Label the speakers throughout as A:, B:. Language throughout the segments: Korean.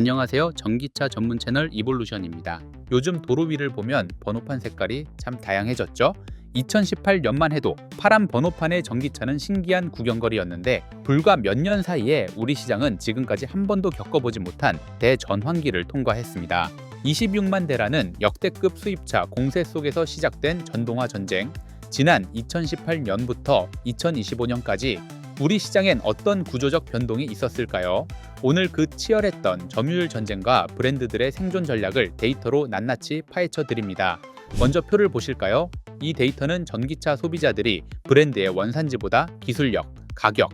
A: 안녕하세요. 전기차 전문 채널 이볼루션입니다. 요즘 도로 위를 보면 번호판 색깔이 참 다양해졌죠? 2018년만 해도 파란 번호판의 전기차는 신기한 구경거리였는데 불과 몇 년 사이에 우리 시장은 지금까지 한 번도 겪어보지 못한 대전환기를 통과했습니다. 26만 대라는 역대급 수입차 공세 속에서 시작된 전동화 전쟁. 지난 2018년부터 2025년까지 우리 시장엔 어떤 구조적 변동이 있었을까요? 오늘 그 치열했던 점유율 전쟁과 브랜드들의 생존 전략을 데이터로 낱낱이 파헤쳐 드립니다. 먼저 표를 보실까요? 이 데이터는 전기차 소비자들이 브랜드의 원산지보다 기술력, 가격,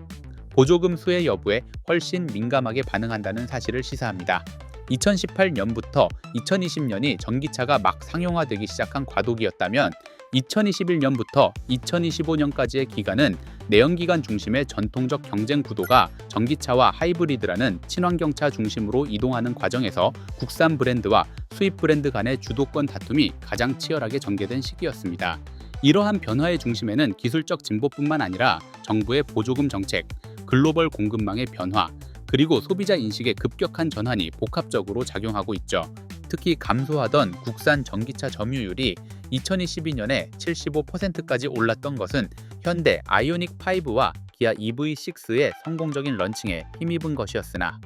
A: 보조금 수혜 여부에 훨씬 민감하게 반응한다는 사실을 시사합니다. 2018년부터 2020년이 전기차가 막 상용화되기 시작한 과도기였다면 2021년부터 2025년까지의 기간은 내연기관 중심의 전통적 경쟁 구도가 전기차와 하이브리드라는 친환경차 중심으로 이동하는 과정에서 국산 브랜드와 수입 브랜드 간의 주도권 다툼이 가장 치열하게 전개된 시기였습니다. 이러한 변화의 중심에는 기술적 진보뿐만 아니라 정부의 보조금 정책, 글로벌 공급망의 변화, 그리고 소비자 인식의 급격한 전환이 복합적으로 작용하고 있죠. 특히 감소하던 국산 전기차 점유율이 2022년에 75%까지 올랐던 것은 현대 아이오닉 5와 기아 EV6의 성공적인 런칭에 힘입은 것이었으나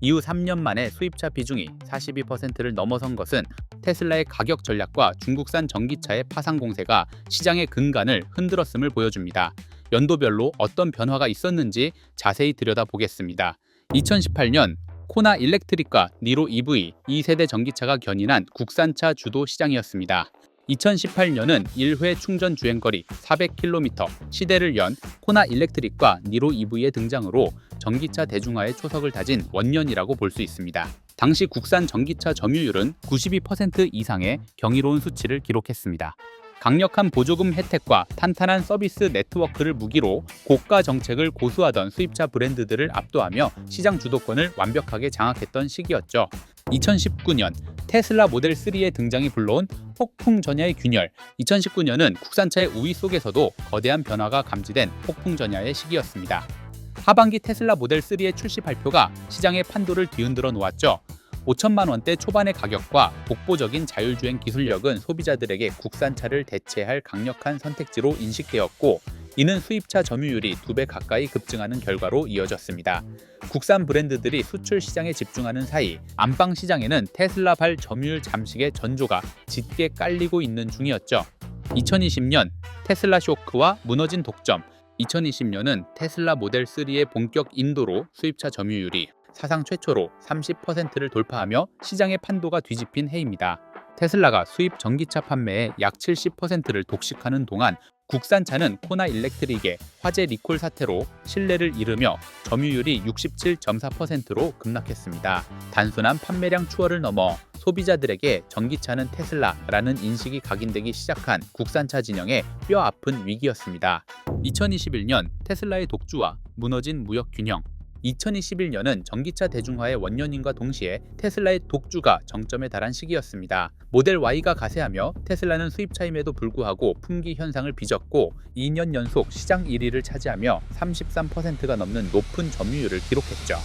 A: 이후 3년 만에 수입차 비중이 42%를 넘어선 것은 테슬라의 가격 전략과 중국산 전기차의 파상 공세가 시장의 근간을 흔들었음을 보여줍니다. 연도별로 어떤 변화가 있었는지 자세히 들여다보겠습니다. 2018년 코나 일렉트릭과 니로 EV 2세대 전기차가 견인한 국산차 주도 시장이었습니다. 2018년은 1회 충전 주행 거리 400km 시대를 연 코나 일렉트릭과 니로 EV의 등장으로 전기차 대중화의 초석을 다진 원년이라고 볼 수 있습니다. 당시 국산 전기차 점유율은 92% 이상의 경이로운 수치를 기록했습니다. 강력한 보조금 혜택과 탄탄한 서비스 네트워크를 무기로 고가 정책을 고수하던 수입차 브랜드들을 압도하며 시장 주도권을 완벽하게 장악했던 시기였죠. 2019년 테슬라 모델 3의 등장이 불러온 폭풍 전야의 균열. 2019년은 국산차의 우위 속에서도 거대한 변화가 감지된 폭풍 전야의 시기였습니다. 하반기 테슬라 모델 3의 출시 발표가 시장의 판도를 뒤흔들어 놓았죠. 5천만 원대 초반의 가격과 독보적인 자율주행 기술력은 소비자들에게 국산차를 대체할 강력한 선택지로 인식되었고 이는 수입차 점유율이 두 배 가까이 급증하는 결과로 이어졌습니다. 국산 브랜드들이 수출 시장에 집중하는 사이 안방 시장에는 테슬라 발 점유율 잠식의 전조가 짙게 깔리고 있는 중이었죠. 2020년 테슬라 쇼크와 무너진 독점 2020년은 테슬라 모델 3의 본격 인도로 수입차 점유율이 사상 최초로 30%를 돌파하며 시장의 판도가 뒤집힌 해입니다. 테슬라가 수입 전기차 판매의 약 70%를 독식하는 동안 국산차는 코나 일렉트릭의 화재 리콜 사태로 신뢰를 잃으며 점유율이 67.4%로 급락했습니다. 단순한 판매량 추월을 넘어 소비자들에게 전기차는 테슬라라는 인식이 각인되기 시작한 국산차 진영의 뼈 아픈 위기였습니다. 2021년 테슬라의 독주와 무너진 무역 균형 2021년은 전기차 대중화의 원년인과 동시에 테슬라의 독주가 정점에 달한 시기였습니다. 모델 Y가 가세하며 테슬라는 수입차임에도 불구하고 품귀 현상을 빚었고 2년 연속 시장 1위를 차지하며 33%가 넘는 높은 점유율을 기록했죠.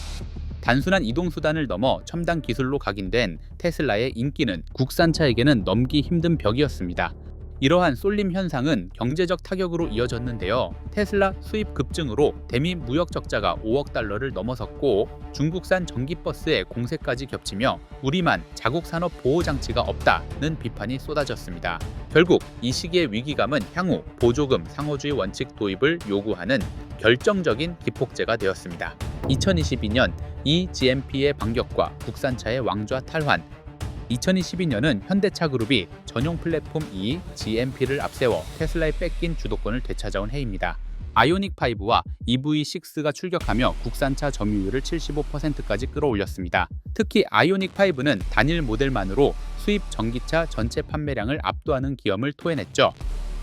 A: 단순한 이동 수단을 넘어 첨단 기술로 각인된 테슬라의 인기는 국산차에게는 넘기 힘든 벽이었습니다. 이러한 쏠림 현상은 경제적 타격으로 이어졌는데요. 테슬라 수입 급증으로 대미 무역 적자가 5억 달러를 넘어섰고 중국산 전기버스의 공세까지 겹치며 우리만 자국 산업 보호 장치가 없다는 비판이 쏟아졌습니다. 결국 이 시기의 위기감은 향후 보조금 상호주의 원칙 도입을 요구하는 결정적인 기폭제가 되었습니다. 2022년 이 GMP의 반격과 국산차의 왕좌 탈환 2022년은 현대차 그룹이 전용 플랫폼 E GMP를 앞세워 테슬라에 뺏긴 주도권을 되찾아온 해입니다. 아이오닉 5와 EV6가 출격하며 국산차 점유율을 75%까지 끌어올렸습니다. 특히 아이오닉 5는 단일 모델만으로 수입 전기차 전체 판매량을 압도하는 기염을 토해냈죠.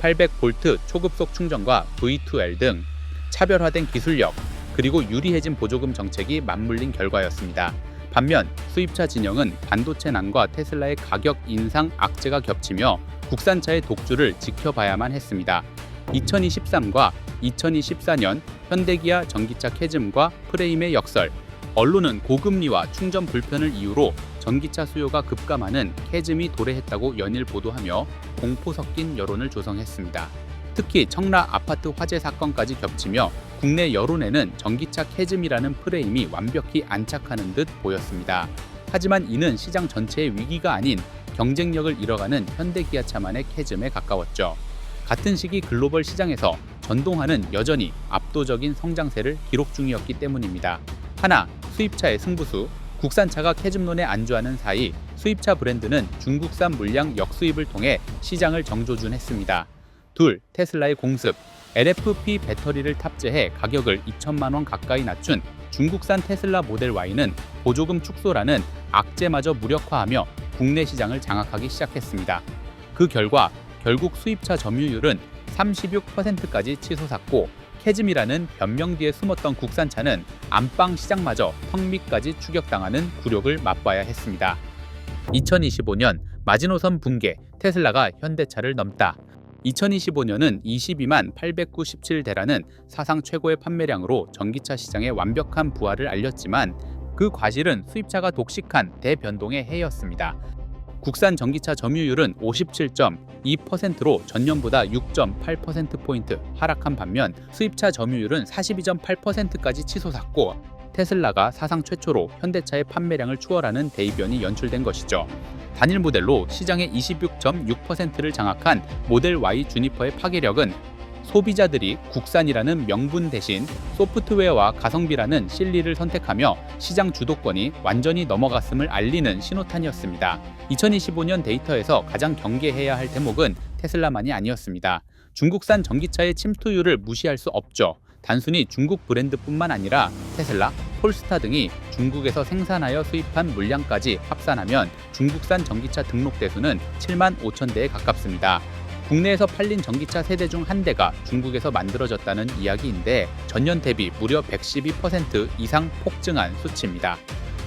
A: 800V 초급속 충전과 V2L 등 차별화된 기술력 그리고 유리해진 보조금 정책이 맞물린 결과였습니다. 반면 수입차 진영은 반도체 난과 테슬라의 가격 인상 악재가 겹치며 국산차의 독주를 지켜봐야만 했습니다. 2023과 2024년 현대기아 전기차 캐즘과 프레임의 역설, 언론은 고금리와 충전 불편을 이유로 전기차 수요가 급감하는 캐즘이 도래했다고 연일 보도하며 공포 섞인 여론을 조성했습니다. 특히 청라 아파트 화재 사건까지 겹치며 국내 여론에는 전기차 캐즘이라는 프레임이 완벽히 안착하는 듯 보였습니다. 하지만 이는 시장 전체의 위기가 아닌 경쟁력을 잃어가는 현대기아차만의 캐즘에 가까웠죠. 같은 시기 글로벌 시장에서 전동화는 여전히 압도적인 성장세를 기록 중이었기 때문입니다. 하나, 수입차의 승부수, 국산차가 캐즘론에 안주하는 사이 수입차 브랜드는 중국산 물량 역수입을 통해 시장을 정조준했습니다. 둘, 테슬라의 공습. LFP 배터리를 탑재해 가격을 2천만 원 가까이 낮춘 중국산 테슬라 모델 Y는 보조금 축소라는 악재마저 무력화하며 국내 시장을 장악하기 시작했습니다. 그 결과 결국 수입차 점유율은 36%까지 치솟았고 캐즘이라는 변명 뒤에 숨었던 국산차는 안방 시장마저 턱밑까지 추격당하는 굴욕을 맛봐야 했습니다. 2025년 마지노선 붕괴 테슬라가 현대차를 넘다. 2025년은 22만 897대라는 사상 최고의 판매량으로 전기차 시장의 완벽한 부활을 알렸지만 그 과실은 수입차가 독식한 대변동의 해였습니다. 국산 전기차 점유율은 57.2%로 전년보다 6.8%포인트 하락한 반면 수입차 점유율은 42.8%까지 치솟았고 테슬라가 사상 최초로 현대차의 판매량을 추월하는 대이변이 연출된 것이죠. 단일 모델로 시장의 26.6%를 장악한 모델 Y 주니퍼의 파괴력은 소비자들이 국산이라는 명분 대신 소프트웨어와 가성비라는 실리를 선택하며 시장 주도권이 완전히 넘어갔음을 알리는 신호탄이었습니다. 2025년 데이터에서 가장 경계해야 할 대목은 테슬라만이 아니었습니다. 중국산 전기차의 침투율을 무시할 수 없죠. 단순히 중국 브랜드뿐만 아니라 테슬라, 폴스타 등이 중국에서 생산하여 수입한 물량까지 합산하면 중국산 전기차 등록 대수는 7만 5천 대에 가깝습니다. 국내에서 팔린 전기차 세대 중 한 대가 중국에서 만들어졌다는 이야기인데 전년 대비 무려 112% 이상 폭증한 수치입니다.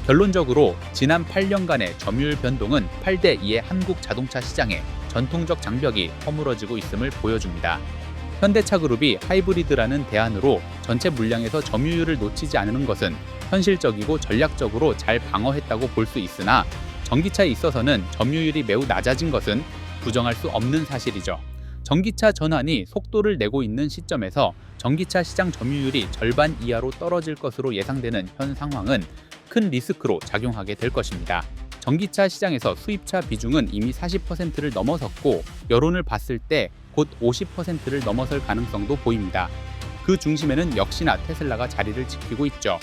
A: 결론적으로 지난 8년간의 점유율 변동은 8대 2의 한국 자동차 시장에 전통적 장벽이 허물어지고 있음을 보여줍니다. 현대차 그룹이 하이브리드라는 대안으로 전체 물량에서 점유율을 놓치지 않는 것은 현실적이고 전략적으로 잘 방어했다고 볼 수 있으나 전기차에 있어서는 점유율이 매우 낮아진 것은 부정할 수 없는 사실이죠. 전기차 전환이 속도를 내고 있는 시점에서 전기차 시장 점유율이 절반 이하로 떨어질 것으로 예상되는 현 상황은 큰 리스크로 작용하게 될 것입니다. 전기차 시장에서 수입차 비중은 이미 40%를 넘어섰고 여론을 봤을 때 곧 50%를 넘어설 가능성도 보입니다. 그 중심에는 역시나 테슬라가 자리를 지키고 있죠.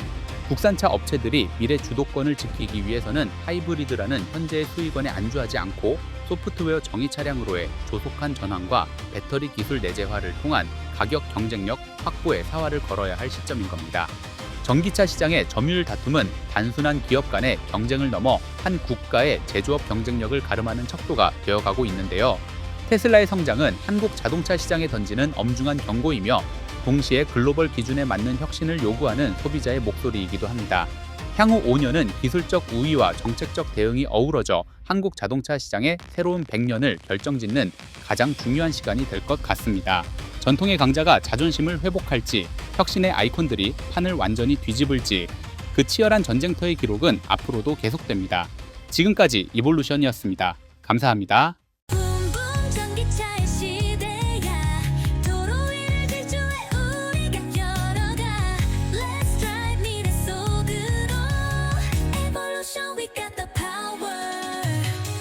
A: 국산차 업체들이 미래 주도권을 지키기 위해서는 하이브리드라는 현재의 수익원에 안주하지 않고 소프트웨어 정의 차량으로의 조속한 전환과 배터리 기술 내재화를 통한 가격 경쟁력 확보에 사활을 걸어야 할 시점인 겁니다. 전기차 시장의 점유율 다툼은 단순한 기업 간의 경쟁을 넘어 한 국가의 제조업 경쟁력을 가름하는 척도가 되어가고 있는데요. 테슬라의 성장은 한국 자동차 시장에 던지는 엄중한 경고이며 동시에 글로벌 기준에 맞는 혁신을 요구하는 소비자의 목소리이기도 합니다. 향후 5년은 기술적 우위와 정책적 대응이 어우러져 한국 자동차 시장의 새로운 100년을 결정짓는 가장 중요한 시간이 될 것 같습니다. 전통의 강자가 자존심을 회복할지, 혁신의 아이콘들이 판을 완전히 뒤집을지, 그 치열한 전쟁터의 기록은 앞으로도 계속됩니다. 지금까지 이볼루션이었습니다. 감사합니다.